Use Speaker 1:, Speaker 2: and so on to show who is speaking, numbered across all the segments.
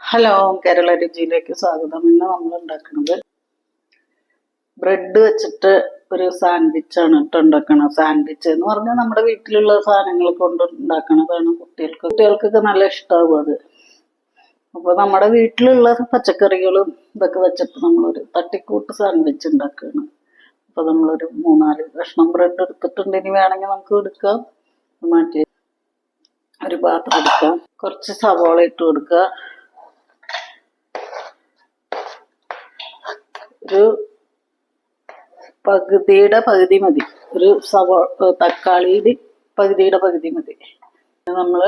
Speaker 1: Hello Kerala രുചിയിലേക്ക് സ്വാഗതം. ഇന്ന് നമ്മൾ ഉണ്ടാക്കുന്നത് ബ്രെഡ് വെച്ചിട്ട് ഒരു സാൻഡ്വിച്ച് ആണ് കേട്ടോ ഉണ്ടാക്കണത്. സാൻഡ്വിച്ച് എന്ന് പറഞ്ഞാൽ നമ്മുടെ വീട്ടിലുള്ള സാധനങ്ങൾ കൊണ്ട് ഉണ്ടാക്കണതാണ് കുട്ടികൾക്ക്. കുട്ടികൾക്കൊക്കെ നല്ല ഇഷ്ടമാവും അത്. അപ്പോൾ നമ്മുടെ വീട്ടിലുള്ള പച്ചക്കറികളും ഇതൊക്കെ വെച്ചിട്ട് നമ്മളൊരു തട്ടിക്കൂട്ട് സാൻഡ്വിച്ച് ഉണ്ടാക്കുകയാണ്. അപ്പോൾ നമ്മളൊരു മൂന്നാൽ കഷ്ണം ബ്രെഡ് എടുത്തിട്ടുണ്ട്. ഇനി വേണമെങ്കിൽ നമുക്ക് എടുക്കാം. മാറ്റി ഒരു പാത്രം എടുക്കാം. കുറച്ച് സവോള ഇട്ട് കൊടുക്കുക. ഒരു പകുതിയുടെ പകുതി മതി. ഒരു സവോ തക്കാളിയുടെ പകുതിയുടെ പകുതി മതി. നമ്മൾ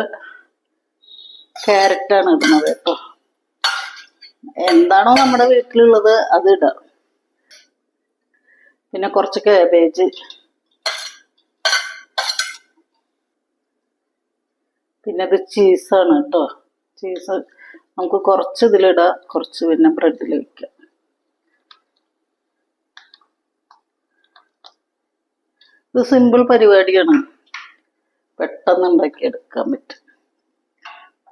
Speaker 1: ക്യാരറ്റാണ് ഇടുന്നത് കേട്ടോ. എന്താണോ നമ്മുടെ വീട്ടിലുള്ളത് അത് ഇടാം. പിന്നെ കുറച്ച് കാബേജ് പിന്നെ ഇത് ചീസാണ് കേട്ടോ. ചീസ് നമുക്ക് കുറച്ച് ഇതിലിടാം കുറച്ച് പിന്നെ ബ്രെഡിൽ വയ്ക്കാം ഇത് സിമ്പിൾ പരിപാടിയാണ്. പെട്ടെന്ന് ഉണ്ടാക്കിയെടുക്കാൻ പറ്റും.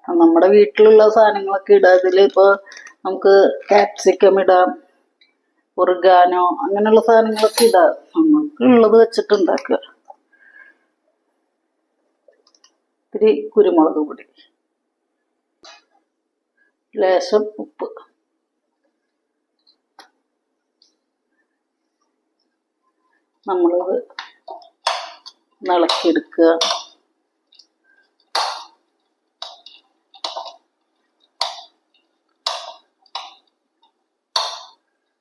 Speaker 1: നമ്മുടെ വീട്ടിലുള്ള സാധനങ്ങളൊക്കെ ഇടാം ഇതിൽ ഇപ്പോൾ നമുക്ക് കാപ്സിക്കം ഇടാം ഉറുഗാനോ അങ്ങനെയുള്ള സാധനങ്ങളൊക്കെ ഇടാം. നമുക്ക് ഉള്ളത് വെച്ചിട്ട് ഉണ്ടാക്കുക. ഇത്തിരി കുരുമുളക് പൊടി. ലേശം ഉപ്പ്. നമ്മളിത് ഇളക്കിയെടുക്കുക.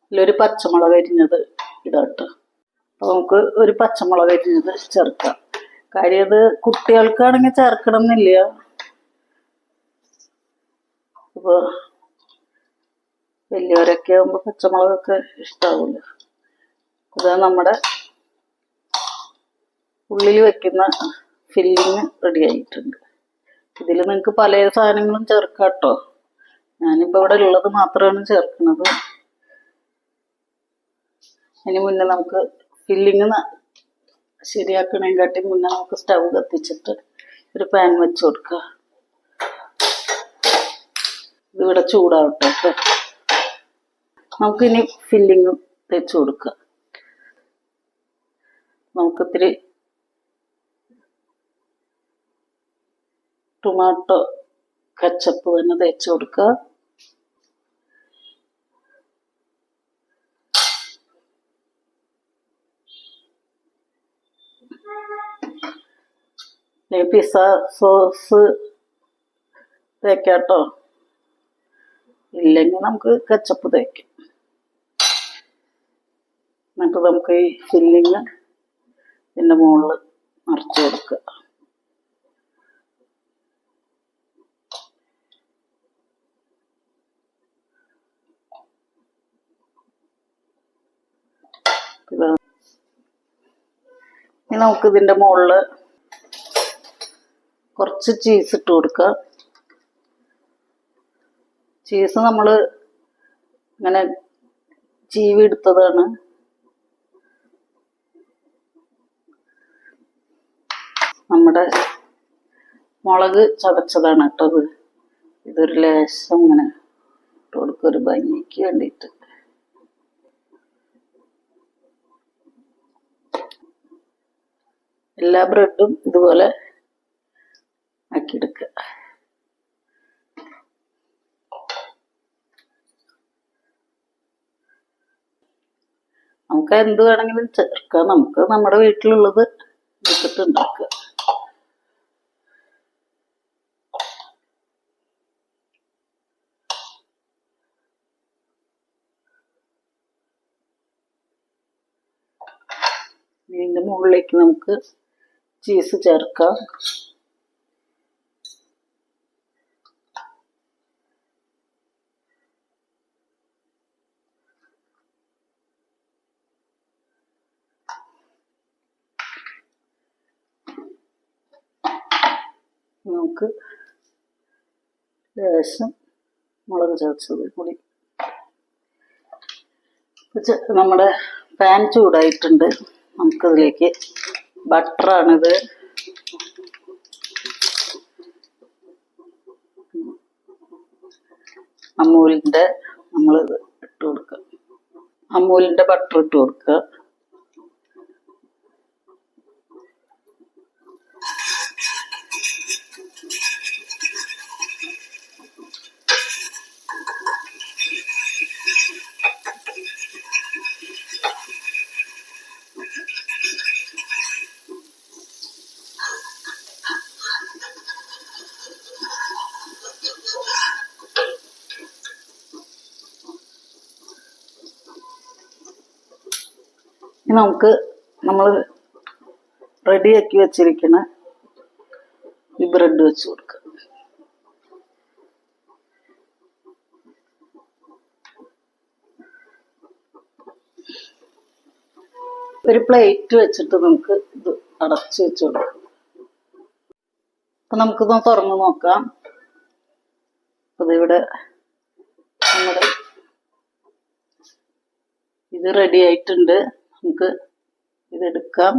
Speaker 1: ഇതിലൊരു പച്ചമുളക് അരിഞ്ഞത് ഇടട്ടോ അപ്പോൾ നമുക്ക് ഒരു പച്ചമുളക് അരിഞ്ഞത് ചേർക്കാം. കാര്യം അത് കുട്ടികൾക്കാണെങ്കിൽ ചേർക്കണം എന്നില്ല അപ്പോൾ വലിയവരൊക്കെ ആകുമ്പോൾ പച്ചമുളകൊക്കെ ഇഷ്ടാവില്ല ഇത് നമ്മുടെ ഉള്ളിൽ വെക്കുന്ന ഫില്ലിങ് റെഡി ആയിട്ടുണ്ട്. ഇതിൽ നിങ്ങൾക്ക് പല സാധനങ്ങളും ചേർക്കാം കേട്ടോ ഞാനിപ്പോൾ ഇവിടെ ഉള്ളത് മാത്രമാണ് ചേർക്കുന്നത്. അതിന് മുന്നേ നമുക്ക് ഫില്ലിങ് ശരിയാക്കണേക്കാട്ടി മുന്നേ നമുക്ക് സ്റ്റൗ കത്തിച്ചിട്ട് ഒരു പാൻ വെച്ച് കൊടുക്കുക ഇതിവിടെ ചൂടാവട്ടെ നമുക്കിനി ഫില്ലിങ് തേച്ച് കൊടുക്കുക നമുക്കിത്തിരി ടൊമാറ്റോ കച്ചപ്പ് തന്നെ തേച്ച് കൊടുക്കുക പിസ്സ സോസ് തേക്കാട്ടോ. ഇല്ലെങ്കിൽ നമുക്ക് കച്ചപ്പ് തേക്കാം. എന്നിട്ട് നമുക്ക് ഈ ഫില്ലിങ് ഇതിന്റെ മുകളിൽ നിറച്ച് കൊടുക്കുക ഇത്. ഇനി നമുക്ക് ഇതിന്റെ മുകളിൽ കുറച്ച് ചീസ് ഇട്ട് കൊടുക്കുക ചീസ് നമ്മൾ ഇങ്ങനെ ചീവി എടുത്തതാണ്. നമ്മുടെ മുളക് ചതച്ചതാണ് കേട്ടത് ഇതൊരു ലേശം ഇങ്ങനെ ഇട്ട് കൊടുക്കുക ഒരു ഭംഗിക്ക് വേണ്ടിയിട്ട്. എല്ലാ ബ്രെഡും ഇതുപോലെ ആക്കിയെടുക്കുക. നമുക്ക് എന്ത് വേണമെങ്കിലും ചേർക്കാം. നമുക്ക് നമ്മുടെ വീട്ടിലുള്ളത് എടുത്തിട്ട് ഉണ്ടാക്കുക. ഇതിന്റെ മുകളിലേക്ക് നമുക്ക് ചീസ് ചേർക്കാം. നമുക്ക് ലേശം മുളക് ചേർച്ചത് കൂടി നമ്മുടെ പാൻ ചൂടായിട്ടുണ്ട്. നമുക്കതിലേക്ക് ബട്ടറാണിത്. അമൂലിന്റെ നമ്മളിത് ഇട്ട് കൊടുക്കുക അമൂലിന്റെ ബട്ടർ ഇട്ട് കൊടുക്കുക നമുക്ക് നമ്മൾ റെഡിയാക്കി വെച്ചിരിക്കുന്ന ഈ ബ്രെഡ് വെച്ച് കൊടുക്കുക ഒരു പ്ലേറ്റ് വെച്ചിട്ട് നമുക്ക് ഇത് അടച്ചു വെച്ച് കൊടുക്കാം. അപ്പൊ നമുക്കിതൊന്ന് തുറന്ന് നോക്കാം. അതിവിടെ നമ്മുടെ ഇത് റെഡി ആയിട്ടുണ്ട്. നമുക്ക് ഇതെടുക്കാം.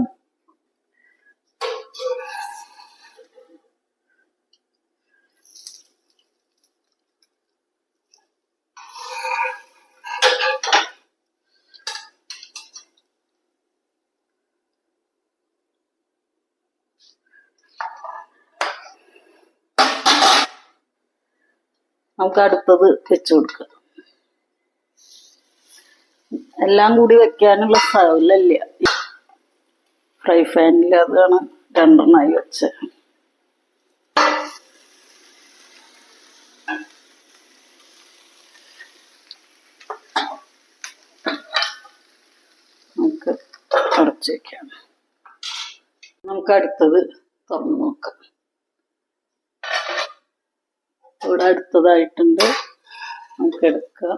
Speaker 1: നമുക്ക് അടുത്തത് വെച്ചു കൊടുക്കാം. എല്ലാം കൂടി വെക്കാനുള്ള സ്ഥലമില്ല ഫ്രൈ പാനിൽ അതാണ് രണ്ടെണ്ണമായി വെച്ചത് നമുക്ക് അടച്ചു വെക്കാം. നമുക്ക് അടുത്തത് തുറന്നു നോക്കാം. ഇവിടെ അടുത്തതായിട്ടുണ്ട്. നമുക്ക് എടുക്കാം.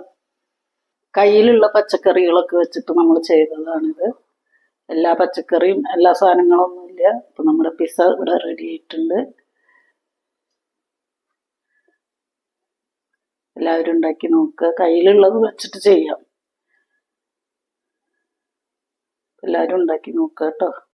Speaker 1: കയ്യിലുള്ള പച്ചക്കറികളൊക്കെ വെച്ചിട്ട് നമ്മൾ ചെയ്തതാണിത്. എല്ലാ പച്ചക്കറിയും എല്ലാ സാധനങ്ങളൊന്നുമില്ല ഇപ്പൊ നമ്മുടെ പിസ്സ ഇവിടെ റെഡി ആയിട്ടുണ്ട്. എല്ലാവരും ഉണ്ടാക്കി നോക്കുക കയ്യിലുള്ളത് വെച്ചിട്ട് ചെയ്യാം. എല്ലാവരും ഉണ്ടാക്കി നോക്കുക കേട്ടോ.